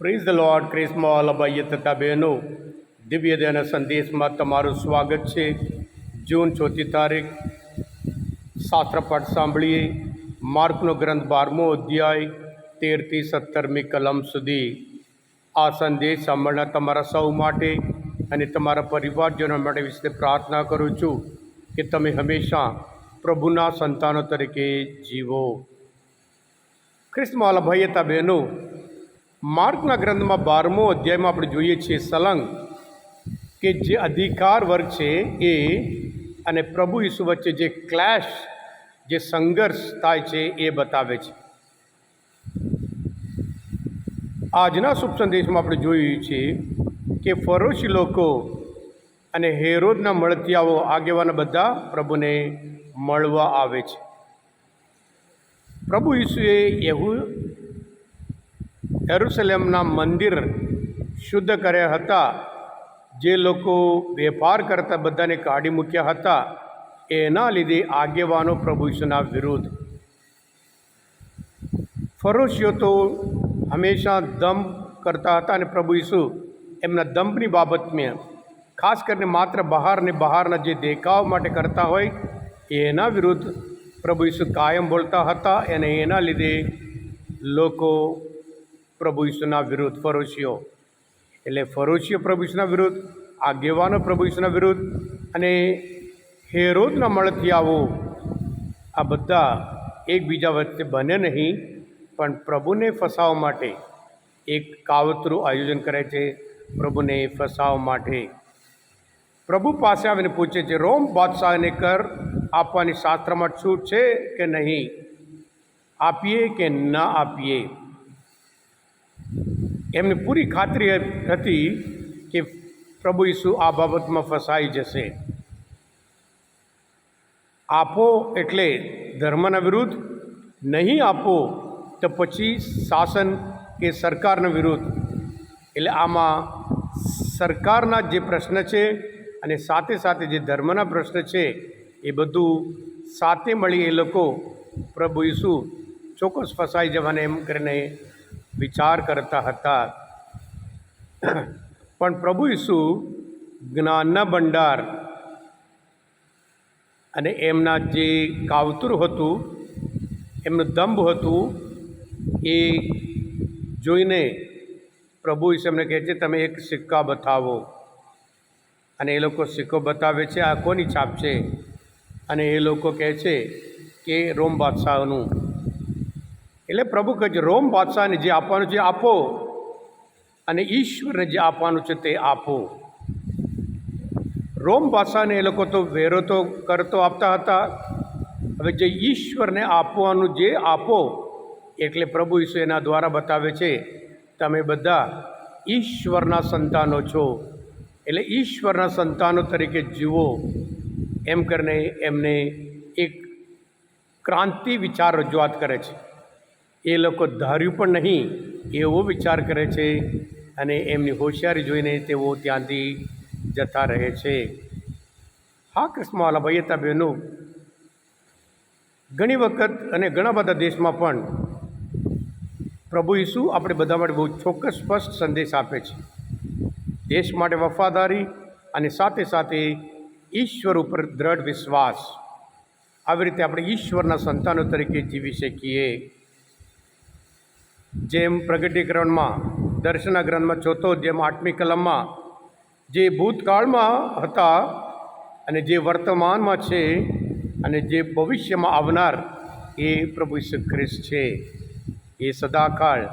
Prize the lord ક્રિસ્મા અલભાઈએ તથા બહેનો દિવ્ય દેના સંદેશમાં તમારું સ્વાગત છે. જૂન ચોથી તારીખ, શાસ્ત્રપાઠ સાંભળીએ. માર્કનો ગ્રંથ બારમો અધ્યાય, તેરથી સત્તરમી કલમ સુધી. આ સંદેશ સાંભળનાર તમારા સૌ માટે અને તમારા પરિવારજનો માટે વિશે પ્રાર્થના કરું છું કે તમે હંમેશા પ્રભુના સંતાનો તરીકે જીવો. ખ્રિસ્તમાં ભાઈ હતા બહેનો માર્કના ગ્રંથમાં બારમો અધ્યાયમાં આપણે જોઈએ છીએ સલંગ, કે જે અધિકાર વર્ગ છે એ અને પ્રભુ ઈસુ વચ્ચે જે ક્લેશ, જે સંઘર્ષ થાય છે એ બતાવે છે. આજના શુભ સંદેશમાં આપણે જોયું છે કે ફરોશી લોકો અને હેરોદના મળતિયાઓ આગેવાના બધા પ્રભુને મળવા આવે છે. પ્રભુ ઈસુએ એવું એરુસલેમના મંદિર શુદ્ધ કર્યા હતા. જે લોકો વેપાર કરતા બધાને કાઢી મૂક્યા હતા. એના લીધે આગેવાનો પ્રભુ વિરુદ્ધ. ફરોશીઓ તો હંમેશા દંભ કરતા હતા અને પ્રભુ ઈસુ એમના દંભની બાબતમાં ખાસ કરીને માત્ર બહારને બહારના જે દેખાવ માટે કરતા હોય, એના વિરુદ્ધ પ્રભુ ઈસુ કાયમ બોલતા હતા અને એના લીધે લોકો પ્રભુ ઈસુના વિરુદ્ધ ફરોશીઓ. એટલે ફરોશીઓ પ્રભુ ઈસુના વિરુદ્ધ, આગેવાનો પ્રભુ ઈસુના વિરુદ્ધ અને હેરોદના આવો. આ બધા એકબીજા વચ્ચે બને નહીં, પણ પ્રભુને ફસાવવા માટે એક કાવતરું આયોજન કરે છે પ્રભુને ફસાવવા માટે. પ્રભુ પાસે આવીને પૂછે છે, રોમ બાદશાહને કર, આપવાની શાસ્ત્રમાં છૂટ છે કે નહીં? આપીએ કે ન આપીએ? એમને પૂરી ખાતરી હતી કે પ્રભુ ઈસુ આ બાબતમાં ફસાઈ જશે. આપો એટલે ધર્મના વિરુદ્ધ, નહીં આપો તો પછી શાસન કે સરકારના વિરુદ્ધ. એટલે આમાં સરકારના જે પ્રશ્ન છે અને સાથે સાથે જે ધર્મના પ્રશ્ન છે, એ બધું સાથે મળી એ લોકો પ્રભુ ઈસુ ચોક્કસ ફસાઈ જવાને એમ કરીને વિચાર કરતા હતા. પણ પ્રભુ ઈસુ જ્ઞાનના ભંડાર અને એમના જે કાવતરું હતું, એમનું દંભ હતું, એ જોઈને પ્રભુ ઈસુ એમને કહે છે, તમે એક સિક્કા બતાવો. અને એ લોકો સિક્કો બતાવે છે, આ કોની છાપ છે? અને એ લોકો કહે છે કે રોમ બાદશાહનું એટલે પ્રભુ કહે છે, રોમ બાદશાહને જે આપવાનું છે, આપો. અને ઈશ્વરને જે આપવાનું છે તે આપો. રોમ બાદશાહને એ લોકો તો વેરો તો કરતો આપતા હતા. હવે જે ઈશ્વરને આપવાનું જે આપો, એટલે પ્રભુ ઈશ્વર એના દ્વારા બતાવે છે, તમે બધા ઈશ્વરના સંતાનો છો. એટલે ઈશ્વરના સંતાનો તરીકે જીવો. એમ કરીને એમને એક ક્રાંતિ વિચાર રજૂઆત કરે છે. એ લોકો ધાર્યું પણ નહીં, એવો વિચાર કરે છે અને એમની હોશિયારી જોઈને તેઓ ત્યાંથી જતા રહે છે. હા કૃષ્ણવાલા ભાઈ હતા બહેનો, ઘણી વખત અને ઘણા બધા દેશમાં પણ પ્રભુ ઈસુ આપણે બધા માટે બહુ ચોક્કસ સ્પષ્ટ સંદેશ આપે છે. દેશ માટે વફાદારી અને સાથે સાથે ઈશ્વર ઉપર દ્રઢ વિશ્વાસ. આવી રીતે આપણે ઈશ્વરના સંતાનો તરીકે જીવી શકીએ. જેમ પ્રગટીકરણમાં, દર્શના ગ્રંથમાં ચોથો જેમ આઠમી કલમમાં, જે ભૂતકાળમાં હતા અને જે વર્તમાનમાં છે અને જે ભવિષ્યમાં આવનાર, એ પ્રભુ ઈસુ ખ્રિસ્ત છે. એ સદાકાળ.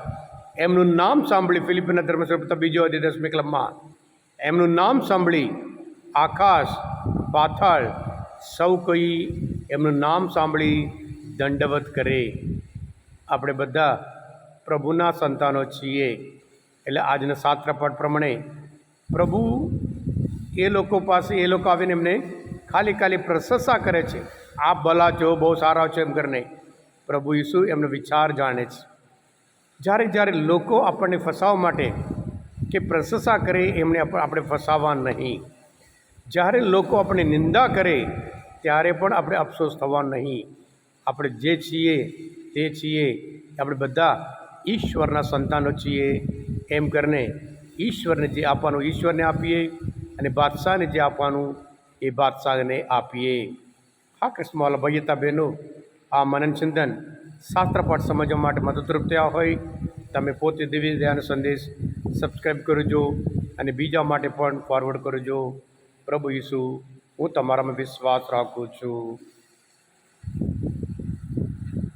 એમનું નામ સાંભળી ફિલિપિનના ધર્મસ્વરૂપ બીજો અધ્ય દસમી કલમમાં. એમનું નામ સાંભળી આકાશ પાથાળ સૌ કોઈ એમનું નામ સાંભળી દંડવત કરે. આપણે બધા પ્રભુના સંતાનો છીએ. એટલે આજના શાસ્ત્રપાઠ પ્રમાણે પ્રભુ એ લોકો પાસે, એ લોકો આવીને એમને ખાલી ખાલી પ્રશંસા કરે છે. આપ ભલા છો, બહુ સારા છો એમ કરીને પ્રભુ ઈસુ એમનો વિચાર જાણે છે. જ્યારે જ્યારે લોકો આપણને ફસાવવા માટે કે પ્રશંસા કરે, એમને આપણે ફસાવવા નહીં. જ્યારે લોકો આપણે નિંદા કરે, ત્યારે પણ આપણે અફસોસ થવા નહીં. આપણે જે છીએ તે છીએ. આપણે બધા ઈશ્વરના સંતાનો છીએ એમ કરીને ઈશ્વરને જે આપવાનું ઈશ્વરને આપીએ અને બાદશાહને જે આપવાનું એ બાદશાહને આપીએ. હા કૃષ્ણવાલા ભૈયતા બહેનો, આ મનન ચિંતન શાસ્ત્રપાઠ સમજવા માટે મદદરૂપ થયા હોય, તમે પોતે દિવ્ય ધ્યાન સંદેશ સબસ્ક્રાઈબ કરજો અને બીજા માટે પણ ફોરવર્ડ કરજો. પ્રભુ ઈસુ, હું તમારામાં વિશ્વાસ રાખું છું.